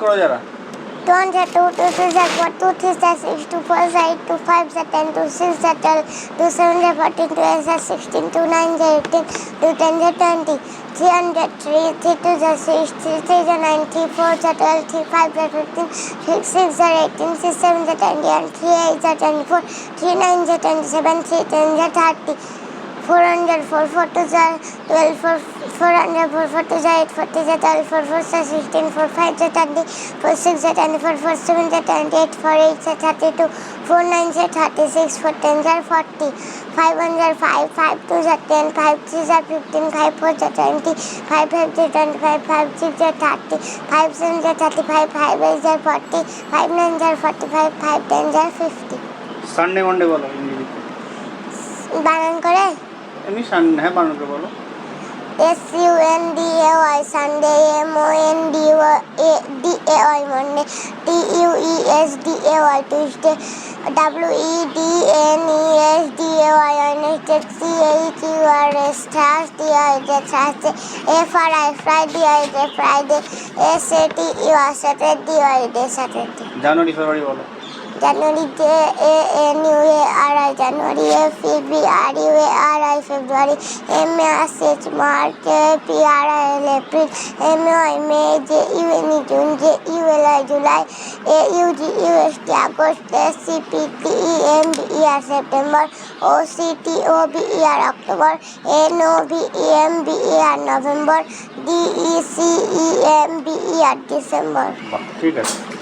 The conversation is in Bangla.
કરો જરા 1 से 2 2 से 4 2 3 से 6 2 4 से 8 2 5 से 10 2 6 से 12 2 7 से 14 2 8 से 16 2 9 से 18 2 10 से 20 3 100 3 3 2 से 6 3 3 से 9 3 4 से 12 3 5 से 15 6 6 से 18 6 7 से 20 and 3 8 से 24 3 9 से 27 3 10 से 30 four hundred four four two চার twelve four four hundred four four two চার এইট ফোর টু চার টুয়েলভ ফোর ফোর চার সিক্সটিন ফোর ফাইভ চার টোয়েন্টি ফোর সিক্স চার টোয়েন্টি ফোর ফোর সেভেন চার টোয়েন্টি এইট ফোর এইট চার থার্টি টু ফোর নাইন চার থার্টি সিক্স ফোর টেন চার forty five hundred five five two চার টেন ফাইভ থ্রি চার ফিফটিন ফাইভ ফোর চার টোয়েন্টি ফাইভ ফাইভ চার টোয়েন্টি ফাইভ ফাইভ সিক্স চার থার্টি ফাইভ সেভেন চার থার্টি ফাইভ ফাইভ এইট চার ফোরটি ফাইভ নাইন চার ফোরটি ফাইভ ফাইভ টেন চার ফিফটি সানডে মন্ডে বলো। বানান করে? সানডে হ্যাঁ বানানো বলো। S U N D A Y Sunday M O N D A D A Y Monday T U E S D A Y Tuesday W E D N E S D A Y Wednesday C H U R S thurs D I day Thursday F R I Friday I day Friday S A T U R Saturday I day January February বলো। January J A N U A जनवरी है फेब्रुआरी है R I February, M March H March P R I L, April, M O M A J, U, N, E, June, J, U, L, I, July, A, U, G, U, S, T, August S C, P, T, E, M, B, E, R, September, O, C, T, O, B, E, R, October N O B, E, M, B, E, R November D, E, C, E, M, B, E, R दिसंबर ठीक है।